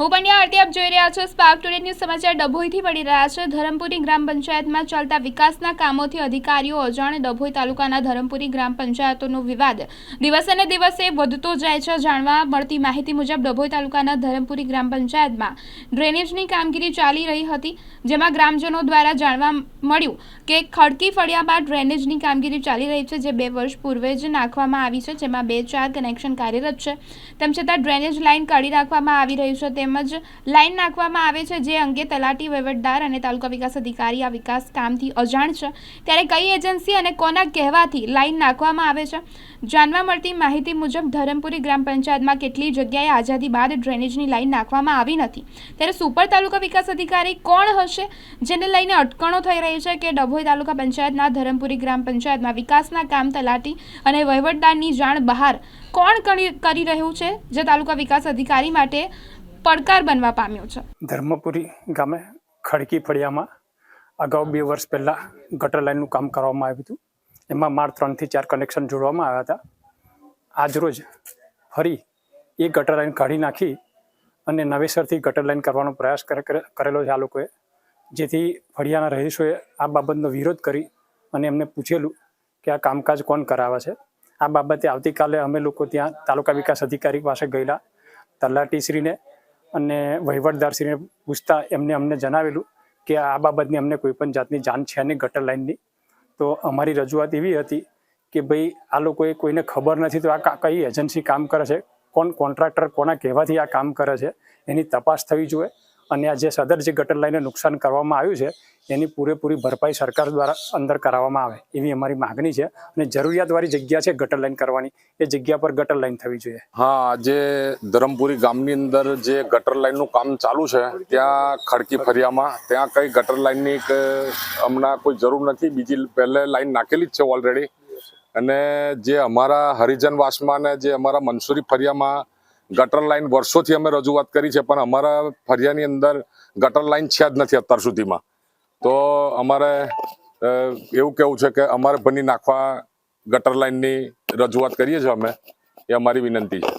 હું પંડ્યા આરતી, આપ જોઈ રહ્યા છો સ્પાર્ક ટુડે ન્યૂઝ સમાચાર. ડભોઈથી મળી રહ્યા છે ધરમપુરી ગ્રામ પંચાયતમાં ચાલતા વિકાસના કામોથી અધિકારીઓ અજાણ ડભોઈ તાલુકાના ધરમપુરી ગ્રામ પંચાયતોનો વિવાદ. દિવસે ને દિવસે વધતો જાય છે જાણવા મળતી માહિતી મુજબ ડભોઈ તાલુકાના ધરમપુરી ગ્રામ પંચાયતમાં ડ્રેનેજની કામગીરી ચાલી રહી હતી, જેમાં ગ્રામજનો દ્વારા જાણવા મળ્યું કે ખડકી ફળિયામાં ડ્રેનેજની કામગીરી ચાલી રહી છે, જે બે વર્ષ પૂર્વે જ નાખવામાં આવી છે, જેમાં બે ચાર કનેક્શન કાર્યરત છે. તેમ છતાં ડ્રેનેજ લાઇન કાઢી રાખવામાં આવી રહી છે તેમજ લાઇન નાખવામાં આવે છે જે અંગે તલાટી વહીવટદાર અને તાલુકા વિકાસ અધિકારી આ વિકાસ કામથી અજાણ છે. ત્યારે કઈ એજન્સી અને કોના કહેવાથી લાઇન નાખવામાં આવે છે? જાણવા મળતી માહિતી મુજબ ધરમપુરી ગ્રામ પંચાયતમાં કેટલી જગ્યાએ આઝાદી બાદ ડ્રેનેજની લાઇન નાખવામાં આવી નથી. ત્યારે સુપર તાલુકા વિકાસ અધિકારી કોણ હશે? જેને લઈને અટકણો થઈ રહી છે કે ડભોઈ તાલુકા પંચાયતના ધરમપુરી ગ્રામ પંચાયતમાં વિકાસના કામ તલાટી અને વહીવટદારની જાણ બહાર કોણ કરી રહ્યું છે? જે તાલુકા વિકાસ અધિકારી માટે પડકાર બનવા પામ્યો છે. ધર્મપુરી ગામે ખડકી ફળિયામાં અગાઉ બે વર્ષ પહેલાં ગટર લાઇનનું કામ કરવામાં આવ્યું હતું. એમાં માળ ત્રણથી ચાર કનેક્શન જોડવામાં આવ્યા હતા. આજરોજ ફરી એ ગટર લાઇન કાઢી નાખી અને નવેસરથી ગટર લાઇન કરવાનો પ્રયાસ કરે- કરે- કરેલો છે આ લોકોએ. જેથી ફળિયાના રહીશોએ આ બાબતનો વિરોધ કરી અને એમને પૂછેલું કે આ કામકાજ કોણ કરાવે છે. આ બાબતે આવતીકાલે અમે લોકો ત્યાં તાલુકા વિકાસ અધિકારી પાસે ગયેલા તલાટીશ્રીને અને વહીવટદારશ્રીને પૂછતા એમને અમને જણાવેલું કે આ બાબતની અમને કોઈ પણ જાતની જાણ છે નહીં ગટર લાઇનની. તો અમારી રજૂઆત એવી હતી કે ભાઈ આ લોકોએ કોઈને ખબર નથી તો આ કઈ એજન્સી કામ કરે છે? કોણ કોન્ટ્રાક્ટર કોના કહેવાથી આ કામ કરે છે? એની તપાસ થવી જોઈએ. અને આ જે સદર જે ગટર લાઇનને નુકસાન કરવામાં આવ્યું છે, એની પૂરેપૂરી ભરપાઈ સરકાર દ્વારા અંદર કરાવવામાં આવે એવી અમારી માગણી છે અને જરૂરિયાતવાળી જગ્યા છે ગટર લાઈન કરવાની. એ જગ્યા પર ગટર લાઈન થવી જોઈએ. હા, આજે ધરમપુરી ગામની અંદર જે ગટર લાઈનનું કામ ચાલુ છે, ત્યાં ખડકી ફરિયામાં, ત્યાં કઈ ગટર લાઈનની હમણાં કોઈ જરૂર નથી, બીજી પહેલે લાઈન નાખેલી જ છે ઓલરેડી. અને જે અમારા હરિજન વાસમાં ને જે અમારા મનસુરી ફરિયામાં ગટર લાઇન વર્ષોથી અમે રજૂઆત કરી છે, પણ અમારા ફરિયાની અંદર ગટર લાઇન છે જ નથી અત્યાર સુધીમાં. તો અમારે એવું કેવું છે કે અમારે બની નાખવા ગટર લાઇનની રજૂઆત કરીએ છીએ અમે, એ અમારી વિનંતી છે.